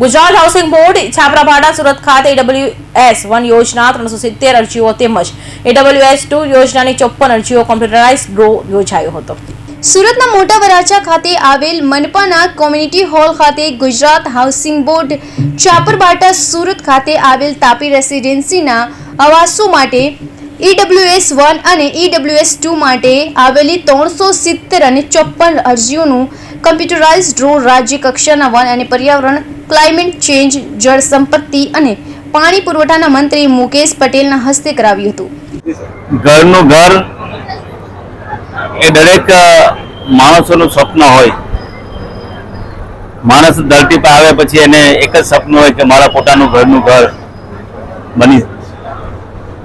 Gujarat housing board Chhaprabhata Surat ખાતે EWS one યોજના ત્રણસો સિત્તેર અરજીઓ તેમજ એડબ્લ્યુએસ ટુ યોજનાની ચોપ્પન અરજીઓ કોમ્પ્યુટરાઇઝ ડ્રો યોજાયો હતો. સુરતના મોટા વરાછા ખાતે આવેલ મનપાના કોમ્યુનિટી હોલ ખાતે ગુજરાત હાઉસિંગ બોર્ડ ચાપરબાટા સુરત ખાતે આવેલ તાપી રેસિડેન્સીના આવાસો માટે ઈડબ્લ્યુએસ વન અને ઈડબ્લ્યુએસ ટુ માટે આવેલી ત્રણસો સિત્તેર અને ચોપ્પન અરજીઓનું કમ્પ્યુટરાઇઝ ડ્રો રાજ્ય કક્ષાના વન અને પર્યાવરણ, ક્લાઇમેટ ચેન્જ, જળ સંપત્તિ અને પાણી પુરવઠાના મંત્રી મુકેશ પટેલના હસ્તે કરાવ્યું હતું. ઘરનું ઘર એ દરેક માણસોનું સ્વપ્ન હોય. માણસ ધરતી પર આવે પછી એને એક જ સપનું હોય કે મારા પોતાનું ઘરનું ઘર બની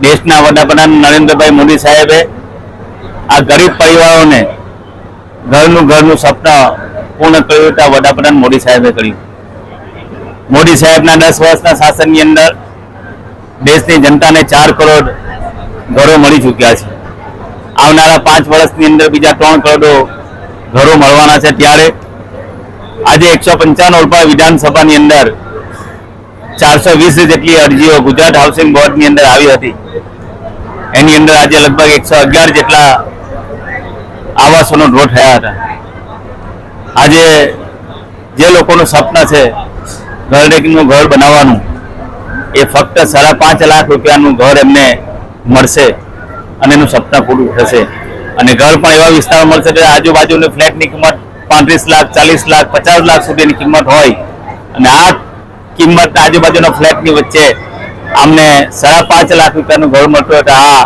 દેશના વડાપ્રધાન નરેન્દ્રભાઈ મોદી સાહેબે આ ગરીબ પરિવારોને ઘરનું ઘરનું સપના પૂર્ણ કર્યું હતા. વડાપ્રધાન મોદી સાહેબે કર્યું. મોદી સાહેબના દસ વર્ષના શાસનની અંદર દેશની જનતાને ચાર કરોડ ઘરો મળી ચૂક્યા છે. આવનારા પાંચ વર્ષની અંદર બીજા ત્રણ કરોડો ઘરો મળવાના છે ત્યારે. આજે એકસો પંચાણું રૂપિયા વિધાનસભાની અંદર ચારસો વીસ જેટલી અરજીઓ ગુજરાત હાઉસિંગ બોર્ડની અંદર આવી હતી. એની અંદર આજે લગભગ એકસો અગિયાર જેટલા આવાસોનો ડ્રો થયા હતા. આજે જે લોકોનું સપના છે ઘરડેકનું ઘર બનાવવાનું, એ ફક્ત સાડા પાંચ લાખ રૂપિયાનું ઘર એમને મળશે અને એનું સપના પૂરું થશે. અને ઘર પણ એવા વિસ્તારમાં મળશે કે આજુબાજુની ફ્લેટની કિંમત પાંત્રીસ લાખ, ચાલીસ લાખ, પચાસ લાખ સુધીની કિંમત હોય અને આ કિંમત આજુબાજુના ફ્લેટની વચ્ચે આમને સાડા પાંચ લાખ રૂપિયાનું ઘર મળતું હોય તો આ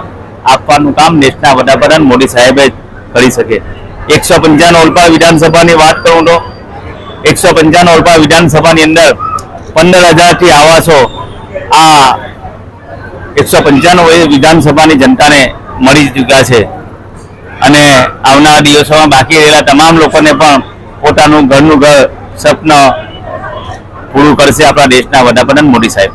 આપવાનું કામ દેશના વડાપ્રધાન મોદી સાહેબે કરી શકે. એકસો પંચાણું ઓલપા વિધાનસભાની વાત કરું તો એકસો પંચાણું ઓલપા વિધાનસભાની અંદર પંદર હજારથી આવાસો આ એકસો પંચાણું વિધાનસભાની જનતાને મળી ચૂક્યા છે. અને આવનારા દિવસોમાં બાકી રહેલા તમામ લોકોને પણ પોતાનું ઘરનું ઘર, સ્વપ્ન પૂરું કરશે આપણા દેશના વડાપ્રધાન મોદી સાહેબ.